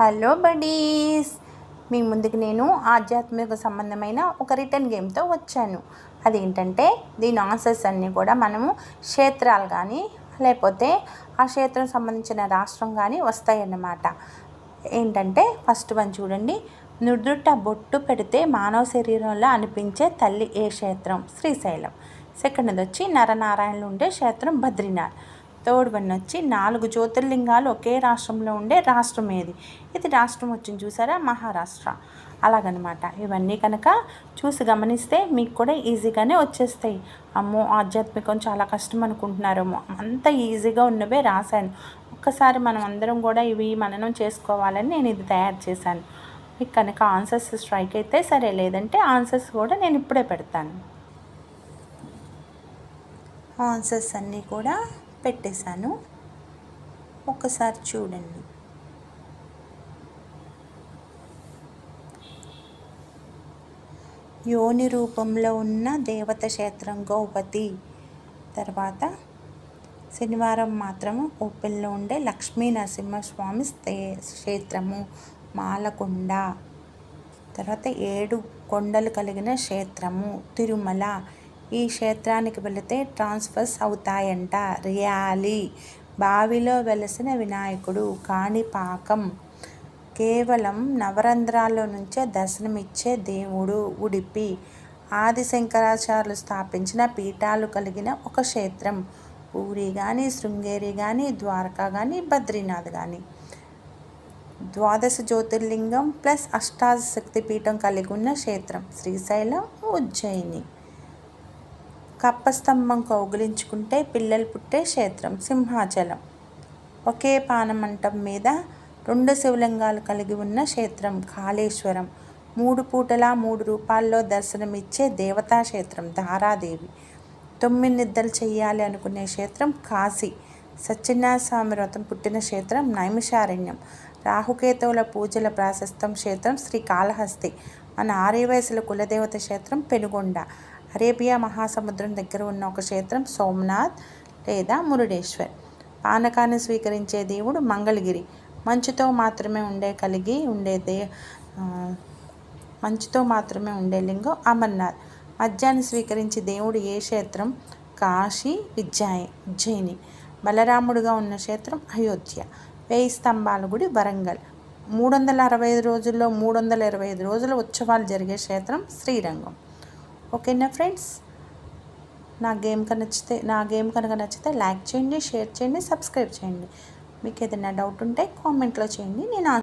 Hello buddies. మీ ముందుకు నేను ఆధ్యాత్మిక సంబంధమైన ఒక రిటర్న్ గేమ్తో వచ్చాను. అదేంటంటే దీని ఆన్సర్స్ అన్నీ కూడా మనము క్షేత్రాలు కానీ లేకపోతే ఆ క్షేత్రం సంబంధించిన రాష్ట్రం కానీ వస్తాయన్నమాట. ఏంటంటే ఫస్ట్ వన్ చూడండి. నుదుట బొట్టు పెడితే మానవ శరీరంలో అనిపించే తల్లి ఏ క్షేత్రం? శ్రీశైలం. సెకండ్ వచ్చి నరనారాయణలు ఉండే క్షేత్రం బద్రీనాథ్. థర్డ్ వన్ వచ్చి నాలుగు జ్యోతిర్లింగాలు ఒకే రాష్ట్రంలో ఉండే రాష్ట్రం ఏది ఇది రాష్ట్రం వచ్చింది చూసారా? మహారాష్ట్ర. అలాగనమాట. ఇవన్నీ కనుక చూసి గమనిస్తే మీకు కూడా ఈజీగానే వచ్చేస్తాయి. అమ్మో ఆధ్యాత్మికం చాలా కష్టం అనుకుంటున్నారేమో. అంత ఈజీగా ఉన్నవే రాశాను. ఒక్కసారి మనం అందరం కూడా ఇవి మననం చేసుకోవాలని నేను ఇది తయారు చేశాను. మీకు కనుక ఆన్సర్స్ స్ట్రైక్ అయితే సరే లేదంటే ఆన్సర్స్ కూడా నేను ఇప్పుడే పెడతాను. ఆన్సర్స్ అన్నీ కూడా పెట్టేశాను. ఒక్కసారి చూడండి. యోని రూపంలో ఉన్న దేవత క్షేత్రం గౌపతి. తర్వాత శనివారం మాత్రము ఓపెన్లో ఉండే లక్ష్మీ నరసింహస్వామి క్షేత్రము మాలకొండ. తర్వాత ఏడు కొండలు కలిగిన క్షేత్రము తిరుమల. ఈ క్షేత్రానికి వెళితే ట్రాన్స్ఫర్స్ అవుతాయంట. రియాలి. బావిలో వెలసిన వినాయకుడు కాణిపాకం కేవలం నవరంధ్రాల్లో నుంచే దర్శనమిచ్చే దేవుడు ఉడిపి. ఆది శంకరాచార్యులు స్థాపించిన పీఠాలు కలిగిన ఒక క్షేత్రం. పూరి కానీ శృంగేరి కానీ ద్వారకా కానీ బద్రీనాథ్ కానీ ద్వాదశ జ్యోతిర్లింగం ప్లస్ అష్టాదశ శక్తిపీఠం కలిగి ఉన్న క్షేత్రం. శ్రీశైలం ఉజ్జయిని. కప్పస్తంభం కౌగిలించుకుంటే పిల్లలు పుట్టే క్షేత్రం సింహాచలం. ఒకే పానమంటం మీద రెండు శివలింగాలు కలిగి ఉన్న క్షేత్రం కాళేశ్వరం. మూడు పూటలా మూడు రూపాల్లో దర్శనమిచ్చే దేవతా క్షేత్రం ధారాదేవి. తొమ్మిది నిద్దలు చేయాలి అనుకునే క్షేత్రం కాశీ. సత్యనారాయణ స్వామి వ్రతం పుట్టిన క్షేత్రం నైమిషారణ్యం. రాహుకేతువుల పూజల ప్రాశస్తం క్షేత్రం శ్రీకాళహస్తి మన ఆర్యవయసుల కులదేవత క్షేత్రం పెనుగొండ. అరేబియా మహాసముద్రం దగ్గర ఉన్న ఒక క్షేత్రం సోమనాథ్ లేదా మురుడేశ్వర్. పానకాన్ని స్వీకరించే దేవుడు మంగళగిరి. మంచుతో మాత్రమే ఉండే కలిగి ఉండేదే మంచుతో మాత్రమే ఉండే లింగం అమర్నాథ్. మద్యాన్ని స్వీకరించి దేవుడు ఏ క్షేత్రం? కాశీ విజ్జాయి ఉజ్జయిని. బలరాముడుగా ఉన్న క్షేత్రం అయోధ్య. వేయి స్తంభాల గుడి వరంగల్. మూడు వందల అరవై ఐదు రోజుల్లో మూడు వందల ఇరవై ఐదు రోజుల ఉత్సవాలు జరిగే క్షేత్రం శ్రీరంగం. ఓకేనా ఫ్రెండ్స్? నా గేమ్ కనుక నచ్చితే నా గేమ్ కనుక నచ్చితే లైక్ చేయండి షేర్ చేయండి సబ్స్క్రైబ్ చేయండి. మీకు ఏదైనా డౌట్ ఉంటే కామెంట్లో చేయండి నేను